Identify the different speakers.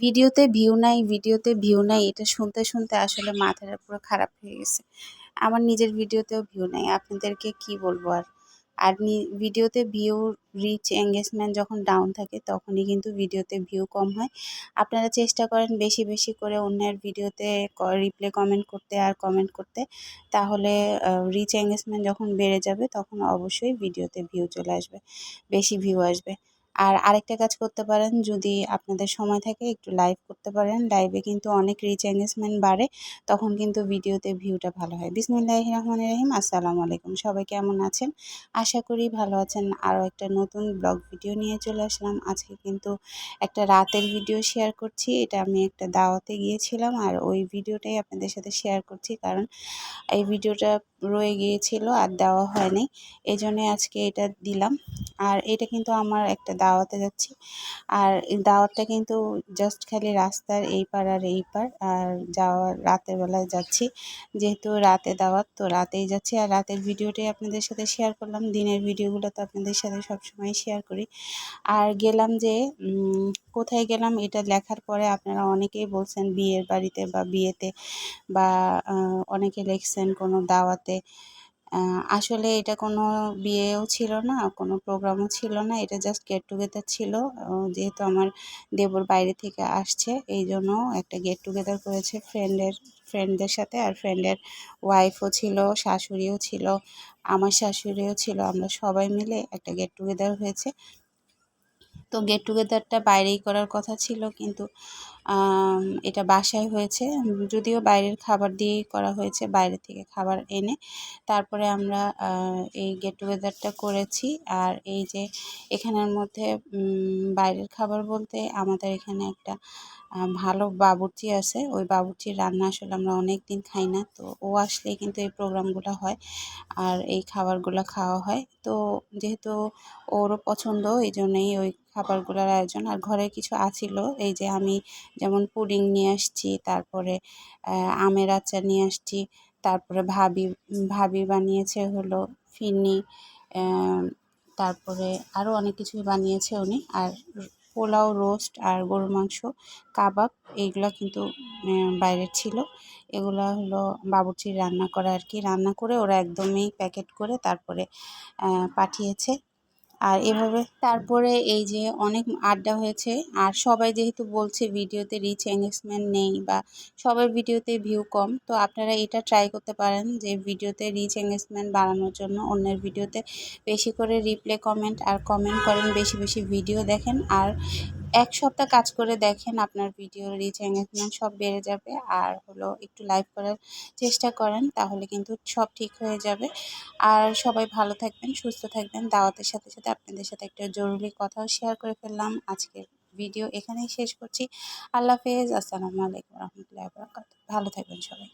Speaker 1: ভিডিওতে ভিউ নাই, ভিডিওতে ভিউ নাই, এটা শুনতে শুনতে আসলে মাথাটা পুরো খারাপ হয়ে গেছে। আমার নিজের ভিডিওতেও ভিউ নাই, আপনাদেরকে কি বলব আর? আর ভিডিওতে ভিউ রিচ এঙ্গেজমেন্ট যখন ডাউন থাকে, তখনই কিন্তু ভিডিওতে ভিউ কম হয়। আপনারা চেষ্টা করেন বেশি বেশি করে অন্যের ভিডিওতে রিপ্লে কমেন্ট করতে আর কমেন্ট করতে। তাহলে রিচ এঙ্গেজমেন্ট যখন বেড়ে যাবে, তখন অবশ্যই ভিডিওতে ভিউ চলে আসবে, বেশি ভিউ আসবে। আর আরেকটা কাজ করতে পারেন, যদি আপনাদের সময় থাকে একটু লাইভ করতে পারেন। লাইভে কিন্তু অনেক রিচ এঙ্গেজমেন্ট বাড়ে, তখন কিন্তু ভিডিওতে ভিউটা ভালো হয়। বিসমুল্লাহ রহমান রহিম, আসসালামু আলাইকুম। সবাই কেমন আছেন? আশা করি ভালো আছেন। আরও একটা নতুন ব্লগ ভিডিও নিয়ে চলে আসলাম। আজকে কিন্তু একটা রাতের ভিডিও শেয়ার করছি। এটা আমি একটা দাওয়াতে গিয়েছিলাম আর ওই ভিডিওটাই আপনাদের সাথে শেয়ার করছি কারণ এই ভিডিওটা রয়ে গিয়েছিল আর দেওয়া হয়নি। এই জন্যে আজকে এটা দিলাম। আর এটা কিন্তু আমার একটা দাওয়াতে যাচ্ছি। আর দাওয়াতটা কিন্তু জাস্ট খালি রাস্তার এই পার আর এই পার আর যাওয়ার রাতের বেলায় যাচ্ছি। যেহেতু রাতে দাওয়াত, তো রাতেই যাচ্ছি। আর রাতের ভিডিওটাই আপনাদের সাথে শেয়ার করলাম। দিনের ভিডিওগুলো তো আপনাদের সাথে সবসময় শেয়ার করি। আর গেলাম যে কোথায় গেলাম এটা লেখার পরে আপনারা অনেকেই বলছেন বিয়ের বাড়িতে বা বিয়েতে বা অনেকে লিখছেন কোনো দাওয়াতে। আসলে এটা কোনো বিয়েও ছিল না, কোনো প্রোগ্রামও ছিল না, এটা জাস্ট গেট টুগেদার ছিল। যেহেতু আমার দেবর বাইরে থেকে আসছে, এই জন্য একটা গেট টুগেদার করেছে ফ্রেন্ডের ফ্রেন্ডদের সাথে। আর ফ্রেন্ডের ওয়াইফও ছিল, শাশুড়িও ছিল, আমার শাশুড়িও ছিল, আমরা সবাই মিলে একটা গেট টুগেদার হয়েছে। তো গেট টুগেদারটা বাইরেই করার কথা ছিল কিন্তু এটা বাসায় হয়েছে। যদিও বাইরের খাবার দিয়েই করা হয়েছে, বাইরে থেকে খাবার এনে। তারপরে আমরা এই গেট টুগেদারটা করেছি। আর এই যে এখানের মধ্যে বাইরের খাবার বলতে আমাদের এখানে একটা ভালো বাবুর্চি আছে। ওই বাবুর্চির রান্না আসলে আমরা অনেক দিন খাই না। তো ও আসলেই কিন্তু এই প্রোগ্রামগুলো হয় আর এই খাবারগুলো খাওয়া হয়। তো যেহেতু ওরও পছন্দ, এই জন্যই ওই খাবারগুলোর আয়োজন। আর ঘরে কিছু আছিল, এই যে আমি যেমন পুডিং নিয়ে আসছি, তারপরে আমের আচার নিয়ে আসছি, তারপরে ভাবি ভাবি বানিয়েছে হলো ফিনি তারপরে আরও অনেক কিছুই বানিয়েছে উনি। আর পোলাও রোস্ট আর গরুর মাংস, কাবাব, এইগুলো কিন্তু বাইরের ছিল। এগুলো হলো বাবুর্চির রান্না করা আর কি। রান্না করে ওরা একদমই প্যাকেট করে তারপরে পাঠিয়েছে। আর এভাবে তারপরে এই যে অনেক আড্ডা হয়েছে, আর সবাই যেহেতু বলছে ভিডিওতে রিচ এঙ্গেজমেন্ট নেই বা সবার ভিডিওতে ভিউ কম, তো আপনারা এটা ট্রাই করতে পারেন যে ভিডিওতে রিচ এঙ্গেজমেন্ট বাড়ানোর জন্য অন্যের ভিডিওতে বেশি করে রিপ্লে কমেন্ট আর কমেন্ট করেন, বেশি বেশি ভিডিও দেখেন, আর এক সপ্তাহ কাজ করে দেখেন আপনার ভিডিও রিচ এঙ্গেজমেন্ট সব বেড়ে যাবে। আর হলো একটু লাইভ করার চেষ্টা করেন, তাহলে কিন্তু সব ঠিক হয়ে যাবে। আর সবাই ভালো থাকবেন, সুস্থ থাকবেন। দাওয়াতের সাথে সাথে আপনাদের সাথে একটা জরুরি কথাও শেয়ার করে ফেললাম। আজকের ভিডিও এখানেই শেষ করছি। আল্লাহ হাফেজ। আসসালামু আলাইকুম রহমতুল্লাহ ভালো থাকবেন সবাই।